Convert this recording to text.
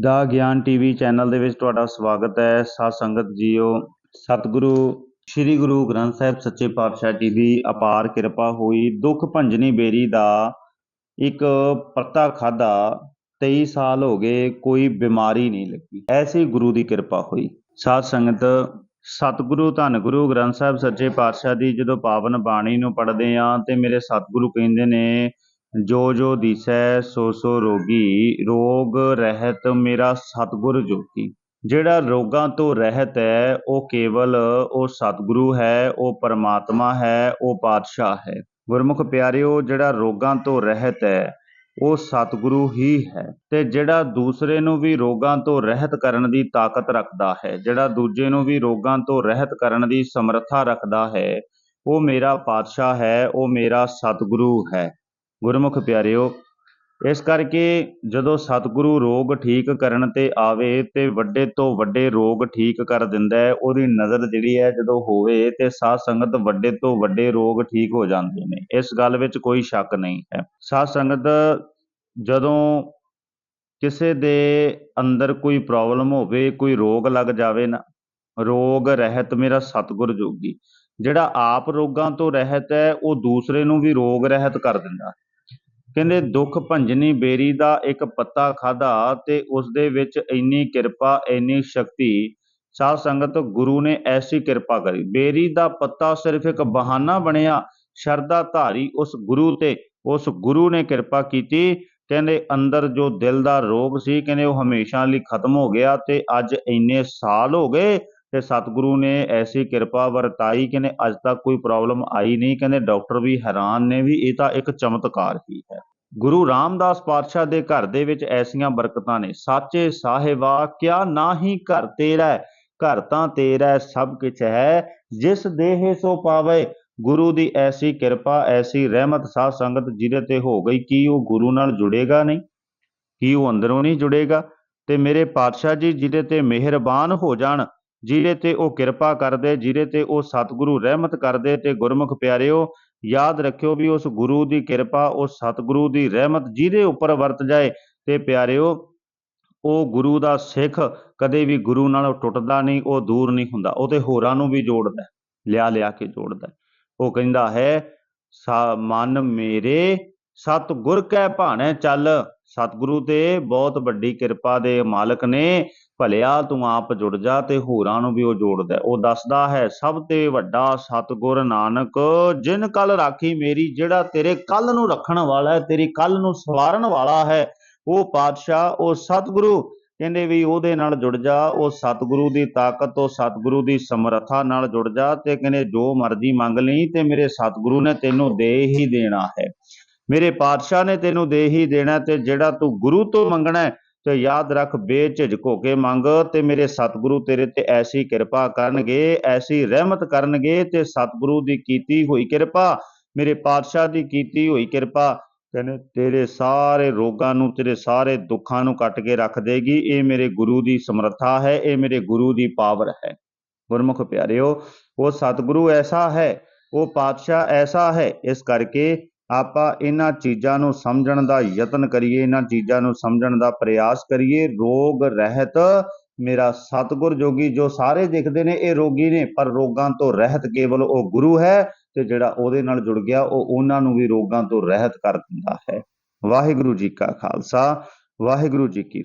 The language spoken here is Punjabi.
ਦਾ ਗਿਆਨ ਟੀਵੀ ਚੈਨਲ ਦੇ ਵਿੱਚ ਤੁਹਾਡਾ ਸਵਾਗਤ ਹੈ। ਸਾਧ ਸੰਗਤ ਜੀਓ, ਸਤਿਗੁਰੂ, ਸ੍ਰੀ ਗੁਰੂ ਗ੍ਰੰਥ ਸਾਹਿਬ ਸੱਚੇ ਪਾਤਸ਼ਾਹ ਜੀ ਦੀ ਅਪਾਰ ਕਿਰਪਾ ਹੋਈ। ਦੁੱਖ ਭੰਜਨੀ ਬੇਰੀ ਦਾ ਇੱਕ ਪੱਤਾ ਖਾਦਾ 23 ਸਾਲ ਹੋ ਗਏ, ਕੋਈ ਬਿਮਾਰੀ ਨਹੀਂ ਲੱਗੀ। ਐਸੀ ਗੁਰੂ ਦੀ ਕਿਰਪਾ ਹੋਈ। ਸਾਧ ਸੰਗਤ, ਸਤਿਗੁਰੂ ਧੰਨ ਗੁਰੂ ਗ੍ਰੰਥ ਸਾਹਿਬ ਸੱਚੇ ਪਾਤਸ਼ਾਹ ਦੀ ਜਦੋਂ ਪਾਵਨ ਬਾਣੀ ਨੂੰ ਪੜ੍ਹਦੇ ਆ ਤੇ ਮੇਰੇ ਸਤਿਗੁਰੂ ਕਹਿੰਦੇ ਨੇ ਜੋ ਜੋ ਦਿਸੈ ਸੋ ਸੋ ਰੋਗੀ, ਰੋਗ ਰਹਿਤ ਮੇਰਾ ਸਤਿਗੁਰ ਜੋਗੀ ਜਿਹੜਾ ਰੋਗਾਂ ਤੋਂ ਰਹਿਤ ਹੈ, ਉਹ ਕੇਵਲ ਉਹ ਸਤਿਗੁਰੂ ਹੈ, ਉਹ ਪਰਮਾਤਮਾ ਹੈ, ਉਹ ਪਾਤਸ਼ਾਹ ਹੈ। ਗੁਰਮੁਖ ਪਿਆਰਿਓ, ਜਿਹੜਾ ਰੋਗਾਂ ਤੋਂ ਰਹਿਤ ਹੈ, ਉਹ ਸਤਿਗੁਰੂ ਹੀ ਹੈ। ਤੇ ਜਿਹੜਾ ਦੂਸਰੇ ਨੂੰ ਵੀ ਰੋਗਾਂ ਤੋਂ ਰਹਿਤ ਕਰਨ ਦੀ ਤਾਕਤ ਰੱਖਦਾ ਹੈ, ਜਿਹੜਾ ਦੂਜੇ ਨੂੰ ਵੀ ਰੋਗਾਂ ਤੋਂ ਰਹਿਤ ਕਰਨ ਦੀ ਸਮਰੱਥਾ ਰੱਖਦਾ ਹੈ, ਉਹ ਮੇਰਾ ਪਾਤਸ਼ਾਹ ਹੈ, ਉਹ ਮੇਰਾ ਸਤਿਗੁਰੂ ਹੈ। ਗੁਰਮੁਖ ਪਿਆਰਿਓ, ਇਸ ਕਰਕੇ ਜਦੋਂ ਸਤਿਗੁਰੂ ਰੋਗ ਠੀਕ ਕਰਨ ਤੇ ਆਵੇ ਤੇ ਵੱਡੇ ਤੋਂ ਵੱਡੇ ਰੋਗ ਠੀਕ ਕਰ ਦਿੰਦਾ ਹੈ, ਉਹਦੀ ਨਜ਼ਰ ਜਿਹੜੀ ਹੈ ਜਦੋਂ ਹੋਵੇ ਤੇ ਸਾਧ ਸੰਗਤ ਵੱਡੇ ਤੋਂ ਵੱਡੇ ਰੋਗ ਠੀਕ ਹੋ ਜਾਂਦੇ ਨੇ। ਇਸ ਗੱਲ ਵਿੱਚ ਕੋਈ ਸ਼ੱਕ ਨਹੀਂ ਹੈ। ਸਾਧ ਸੰਗਤ ਜਦੋਂ ਕਿਸੇ ਦੇ ਅੰਦਰ ਕੋਈ ਪ੍ਰੋਬਲਮ ਹੋਵੇ, ਕੋਈ ਰੋਗ ਲੱਗ ਜਾਵੇ ਨਾ, ਰੋਗ, ਰਹਿਤ ਮੇਰਾ ਸਤਿਗੁਰ ਜੋਗੀ। ਜਿਹੜਾ ਆਪ ਰੋਗਾਂ ਤੋਂ ਰਹਿਤ ਹੈ, ਉਹ ਦੂਸਰੇ ਨੂੰ ਵੀ ਰੋਗ ਰਹਿਤ ਕਰ ਦਿੰਦਾ। ਕਹਿੰਦੇ ਦੁੱਖ ਭੰਜਨੀ ਬੇਰੀ ਦਾ ਇੱਕ ਪੱਤਾ ਖਾਦਾ ਤੇ ਉਸ ਦੇ ਵਿੱਚ ਇੰਨੀ ਕਿਰਪਾ, ਇੰਨੀ ਸ਼ਕਤੀ, ਸਾਧ ਸੰਗਤ ਗੁਰੂ ਨੇ ਐਸੀ ਕਿਰਪਾ ਕਰੀ। ਬੇਰੀ ਦਾ ਪੱਤਾ ਸਿਰਫ ਇੱਕ ਬਹਾਨਾ ਬਣਿਆ ਸ਼ਰਧਾ ਧਾਰੀ ਉਸ ਗੁਰੂ ਤੇ, ਉਸ ਗੁਰੂ ਨੇ ਕਿਰਪਾ ਕੀਤੀ। ਕਹਿੰਦੇ ਅੰਦਰ ਜੋ ਦਿਲ ਦਾ ਰੋਗ ਸੀ, ਕਹਿੰਦੇ ਉਹ ਹਮੇਸ਼ਾ ਲਈ ਖਤਮ ਹੋ ਗਿਆ ਤੇ ਅੱਜ ਇੰਨੇ ਸਾਲ ਹੋ ਗਏ ਤੇ ਸਤਿਗੁਰੂ ਨੇ ਐਸੀ ਕਿਰਪਾ ਵਰਤਾਈ ਕਹਿੰਦੇ ਅੱਜ ਤੱਕ ਕੋਈ ਪ੍ਰੋਬਲਮ ਆਈ ਨਹੀਂ। ਕਹਿੰਦੇ ਡਾਕਟਰ ਵੀ ਹੈਰਾਨ ਨੇ ਵੀ ਇਹ ਤਾਂ ਇੱਕ ਚਮਤਕਾਰ ਹੀ ਹੈ। ਗੁਰੂ ਰਾਮਦਾਸ ਪਾਤਸ਼ਾਹ ਦੇ ਘਰ ਦੇ ਵਿੱਚ ਐਸੀਆਂ ਬਰਕਤਾਂ ਨੇ। ਸਾਚੇ ਸਾਹਿਬਾ, ਕਿਆ ਨਾਹੀ ਘਰ ਤੇਰਾ ਘਰ ਤਾਂ ਤੇਰਾ ਸਭ ਕੁਝ ਹੈ। ਜਿਸ ਦੇਹ ਸੋ ਪਾਵੇ, ਗੁਰੂ ਦੀ ਐਸੀ ਕਿਰਪਾ, ਐਸੀ ਰਹਿਮਤ ਸਾਧ ਸੰਗਤ ਜਿਹਦੇ ਤੇ ਹੋ ਗਈ, ਕਿ ਉਹ ਗੁਰੂ ਨਾਲ ਜੁੜੇਗਾ ਨਹੀਂ? ਕੀ ਉਹ ਅੰਦਰੋਂ ਨਹੀਂ ਜੁੜੇਗਾ? ਤੇ ਮੇਰੇ ਪਾਤਸ਼ਾਹ ਜੀ ਜਿਹਦੇ ਤੇ ਮਿਹਰਬਾਨ ਹੋ ਜਾਣ ਜਿਹਦੇ ਤੇ ਉਹ ਕਿਰਪਾ ਕਰਦੇ, ਜਿਹਦੇ ਤੇ ਉਹ ਸਤਿਗੁਰੂ ਰਹਿਮਤ ਕਰਦੇ ਤੇ ਗੁਰਮੁਖ ਪਿਆਰਿਓ, ਯਾਦ ਰੱਖਿਓ ਵੀ ਉਸ ਗੁਰੂ ਦੀ ਕਿਰਪਾ, ਉਸ ਸਤਿਗੁਰੂ ਦੀ ਰਹਿਮਤ ਜਿਹਦੇ ਉੱਪਰ ਵਰਤ ਜਾਏ ਤੇ ਪਿਆਰਿਓ, ਉਹ ਗੁਰੂ ਦਾ ਸਿੱਖ ਕਦੇ ਵੀ ਗੁਰੂ ਨਾਲੋਂ ਟੁੱਟਦਾ ਨਹੀਂ, ਉਹ ਦੂਰ ਨਹੀਂ ਹੁੰਦਾ, ਉਹ ਤੇ ਹੋਰਾਂ ਨੂੰ ਵੀ ਜੋੜਦਾ ਲਿਆ ਲਿਆ ਕੇ ਜੋੜਦਾ ਉਹ ਕਹਿੰਦਾ ਹੈ, ਸਾ, ਮਨ ਮੇਰੇ ਸਤਿਗੁਰ ਕੈ ਭਾਣੇ ਚੱਲ। ਸਤਿਗੁਰੂ ਤੇ ਬਹੁਤ ਵੱਡੀ ਕਿਰਪਾ ਦੇ ਮਾਲਕ ਨੇ। ਭਲਿਆ ਤੂੰ ਆਪ ਜੁੜ ਜਾ ਤੇ ਹੋਰਾਂ ਨੂੰ ਵੀ ਉਹ ਜੋੜਦਾ ਉਹ ਦੱਸਦਾ ਹੈ, ਸਭ ਤੇ ਵੱਡਾ ਸਤਿਗੁਰ ਨਾਨਕ, ਜਿਨ ਕੱਲ ਰਾਖੀ ਮੇਰੀ, ਜਿਹੜਾ ਤੇਰੇ ਕੱਲ ਨੂੰ ਰੱਖਣ ਵਾਲਾ ਹੈ, ਤੇਰੀ ਕੱਲ ਨੂੰ ਸਵਾਰਨ ਵਾਲਾ ਹੈ, ਉਹ ਪਾਤਸ਼ਾਹ, ਉਹ ਸਤਿਗੁਰੂ। ਕਹਿੰਦੇ ਵੀ ਉਹਦੇ ਨਾਲ ਜੁੜ ਜਾ, ਉਹ ਸਤਿਗੁਰੂ ਦੀ ਤਾਕਤ, ਉਹ ਸਤਿਗੁਰੂ ਦੀ ਸਮਰੱਥਾ ਨਾਲ ਜੁੜ ਜਾ ਤੇ ਕਹਿੰਦੇ ਜੋ ਮਰਜ਼ੀ ਮੰਗ ਲਈ ਤੇ ਮੇਰੇ ਸਤਿਗੁਰੂ ਨੇ ਤੈਨੂੰ ਦੇ ਹੀ ਦੇਣਾ ਹੈ। ਮੇਰੇ ਪਾਤਸ਼ਾਹ ਨੇ ਤੈਨੂੰ ਦੇ ਹੀ ਦੇਣਾ ਤੇ ਜਿਹੜਾ ਤੂੰ ਗੁਰੂ ਤੋਂ ਮੰਗਣਾ ਹੈ, ਤੇ ਯਾਦ ਰੱਖ ਬੇਝਿਜਕ ਹੋ ਕੇ ਮੰਗ ਤੇ ਮੇਰੇ ਸਤਿਗੁਰੂ ਤੇਰੇ ਤੇ ਐਸੀ ਕਿਰਪਾ ਕਰਨਗੇ, ਐਸੀ ਰਹਿਮਤ ਕਰਨਗੇ ਤੇ ਸਤਿਗੁਰੂ ਦੀ ਕੀਤੀ ਹੋਈ ਕਿਰਪਾ, ਮੇਰੇ ਪਾਤਸ਼ਾਹ ਦੀ ਕੀਤੀ ਹੋਈ ਕਿਰਪਾ ਕਹਿੰਦੇ ਤੇਰੇ ਸਾਰੇ ਰੋਗਾਂ ਨੂੰ, ਤੇਰੇ ਸਾਰੇ ਦੁੱਖਾਂ ਨੂੰ ਕੱਟ ਕੇ ਰੱਖ ਦੇਗੀ। ਇਹ ਮੇਰੇ ਗੁਰੂ ਦੀ ਸਮਰੱਥਾ ਹੈ, ਇਹ ਮੇਰੇ ਗੁਰੂ ਦੀ ਪਾਵਰ ਹੈ। ਗੁਰਮੁਖ ਪਿਆਰਿਓ, ਉਹ ਸਤਿਗੁਰੂ ਐਸਾ ਹੈ, ਉਹ ਪਾਤਸ਼ਾਹ ਐਸਾ ਹੈ, ਇਸ ਕਰਕੇ ਆਪਾਂ ਇਹਨਾਂ ਚੀਜ਼ਾਂ ਨੂੰ ਸਮਝਣ ਦਾ ਯਤਨ ਕਰੀਏ, ਇਹਨਾਂ ਚੀਜ਼ਾਂ ਨੂੰ ਸਮਝਣ ਦਾ ਪ੍ਰਯਾਸ ਕਰੀਏ। ਰੋਗ ਰਹਿਤ ਮੇਰਾ ਸਤਿਗੁਰ ਜੋਗੀ ਜੋ ਸਾਰੇ ਦਿਖਦੇ ਨੇ, ਇਹ ਰੋਗੀ ਨੇ, ਪਰ ਰੋਗਾਂ ਤੋਂ ਰਹਿਤ ਕੇਵਲ ਉਹ ਗੁਰੂ ਹੈ ਤੇ ਜਿਹੜਾ ਉਹਦੇ ਨਾਲ ਜੁੜ ਗਿਆ, ਉਹ ਉਹਨਾਂ ਨੂੰ ਵੀ ਰੋਗਾਂ ਤੋਂ ਰਹਿਤ ਕਰ ਦਿੰਦਾ ਹੈ। ਵਾਹਿਗੁਰੂ ਜੀ ਕਾ ਖਾਲਸਾ, ਵਾਹਿਗੁਰੂ ਜੀ ਕੀ